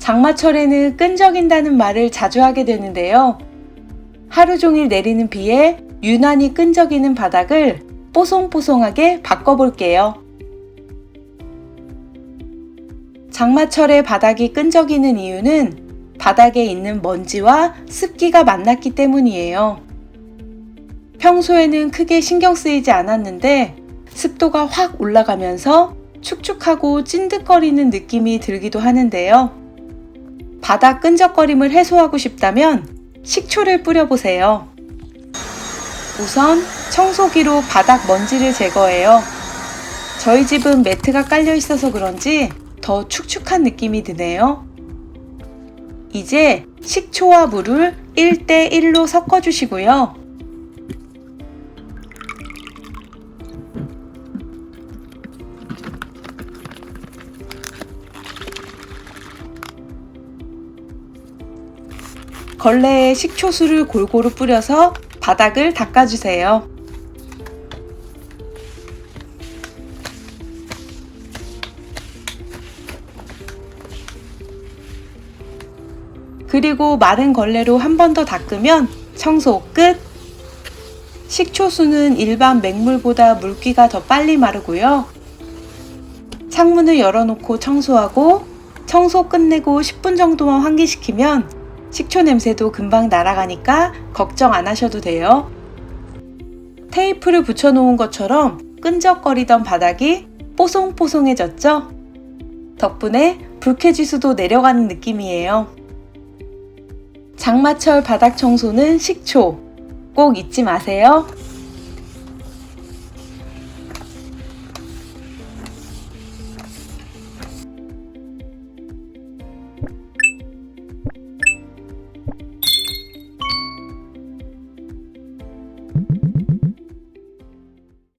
장마철에는 끈적인다는 말을 자주 하게 되는데요. 하루 종일 내리는 비에 유난히 끈적이는 바닥을 뽀송뽀송하게 바꿔볼게요. 장마철에 바닥이 끈적이는 이유는 바닥에 있는 먼지와 습기가 만났기 때문이에요. 평소에는 크게 신경 쓰이지 않았는데 습도가 확 올라가면서 축축하고 찐득거리는 느낌이 들기도 하는데요. 바닥 끈적거림을 해소하고 싶다면 식초를 뿌려보세요. 우선 청소기로 바닥 먼지를 제거해요. 저희 집은 매트가 깔려 있어서 그런지 더 축축한 느낌이 드네요. 이제 식초와 물을 1대 1로 섞어 주시고요. 걸레에 식초수를 골고루 뿌려서 바닥을 닦아주세요. 그리고 마른 걸레로 한 번 더 닦으면 청소 끝! 식초수는 일반 맹물보다 물기가 더 빨리 마르고요. 창문을 열어놓고 청소하고 청소 끝내고 10분 정도만 환기시키면 식초 냄새도 금방 날아가니까 걱정 안 하셔도 돼요. 테이프를 붙여놓은 것처럼 끈적거리던 바닥이 뽀송뽀송해졌죠? 덕분에 불쾌지수도 내려가는 느낌이에요. 장마철 바닥 청소는 식초. 꼭 잊지 마세요.